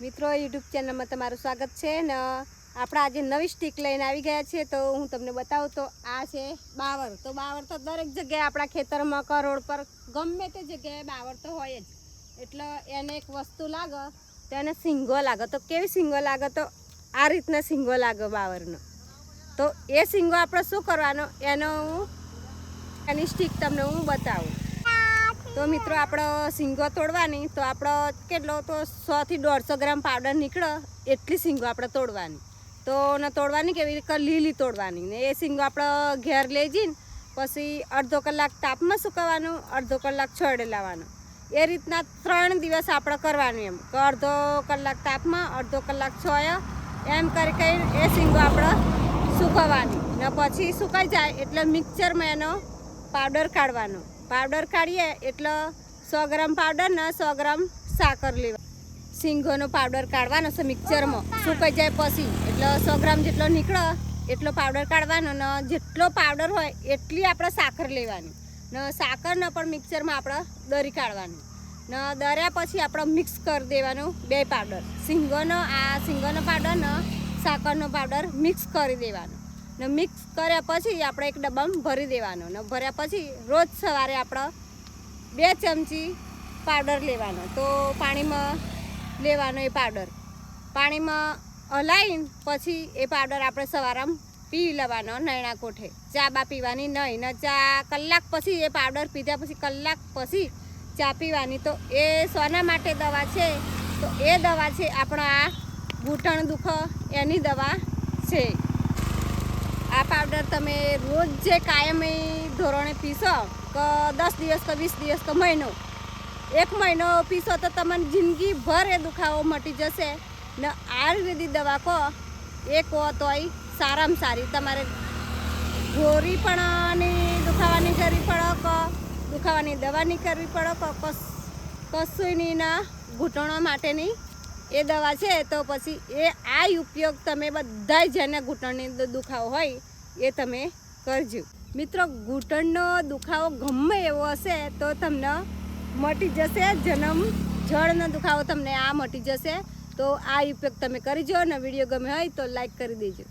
મિત્રો યુટ્યુબ ચેનલમાં તમારું સ્વાગત છે ને આપણે આજે નવી સ્ટીક લઈને આવી ગયા છીએ તો હું તમને બતાવું તો આ છે બાવર તો બાવર તો દરેક જગ્યાએ આપણા ખેતરમાં કરોડ પર ગમે તે જગ્યાએ બાવર તો હોય જ. એટલે એને એક વસ્તુ લાગે, તો એને સિંગો લાગે. તો કેવી સિંગો લાગે? તો આ રીતના સિંગો લાગે બાવરનો તો એ સિંગો આપણે શું કરવાનો? એનો હું, એની સ્ટીક તમને હું બતાવું. તો મિત્રો આપણો સિંગો તોડવાની, તો આપણો કેટલો તો સોથી દોઢસો ગ્રામ પાવડર નીકળે એટલી સિંગો આપણે તોડવાની. તો ને તોડવાની કેવી રીતે લીલી તોડવાની ને એ સિંગો આપણો ઘેર લઈ જઈને પછી અડધો કલાક તાપમાં સુકવવાનું, અડધો કલાક છોડે લાવવાનું. એ રીતના ત્રણ દિવસ આપણે કરવાનું એમ. કે અડધો કલાક તાપમાં, અડધો કલાક છોય, એમ કરી કરી એ સિંગો આપણે સુકવવાની. ને પછી સુકાઈ જાય એટલે મિક્સરમાં એનો પાવડર કાઢવાનો. પાવડર કાઢીએ એટલે સો ગ્રામ પાવડર ને સો ગ્રામ સાકર લેવા. સિંગોનો પાવડર કાઢવાનો છે મિક્સરમાં. સુકાઈ જાય પછી. એટલે સો ગ્રામ જેટલો નીકળે, એટલો પાવડર કાઢવાનો ને જેટલો પાવડર હોય એટલી આપણે સાકર લેવાની. ને સાકરને પણ મિક્સરમાં આપણે દરી કાઢવાની. ને દર્યા પછી આપણે મિક્સ કરી દેવાનું બે પાવડર. સિંગોનો, આ સિંગોનો પાવડર ને સાકરનો પાવડર મિક્સ કરી દેવાનો. ને મિક્સ કર્યા પછી આપણે એક ડબ્બામાં ભરી દેવાનો ને ભર્યા પછી રોજ સવારે આપણે બે ચમચી પાવડર લેવાનો. તો પાણીમાં લેવાનો એ પાવડર. પાણીમાં હલાવીને પછી એ પાવડર આપણે સવારમાં પી લેવાનો નૈણા કોઠે. ચા બા પીવાની નહીં, ને ચા કલાક પછી એ પાવડર પીધા પછી કલાક પછી ચા પીવાની. તો એ સોના માટે દવા છે? તો એ દવા છે આપણા આ ઘૂંટણ દુખ એની દવા છે. આ પાવડર તમે રોજ જે કાયમી ધોરણે પીશો, કે દસ દિવસ, કે વીસ દિવસ, કે મહિનો, એક મહિનો પીશો તો તમને જિંદગીભર એ દુખાવો મટી જશે. ને આયુર્વેદિક દવા કહો, એ કહો તોય સારામાં સારી. તમારે ગોરી પણ દુખાવાની કરવી પડો, કે દુખાવાની દવાની કરવી પડો, કે કસ કશુંની ના, ઘૂંટણો માટેની એ દવા છે, તો પછી એ આ ઉપયોગ તમે બધાય જેને ઘૂંટણની દુખાવો હોય, એ તમે કરજો. મિત્રો, ઘૂંટણનો દુખાવો ગમે એવો હશે, તો તમને મટી જશે જન્મ જળનો દુખાવો તમને આ મટી જશે. તો આ ઉપયોગ તમે કરજો અને વીડિયો ગમે હોય તો લાઈક કરી દેજો.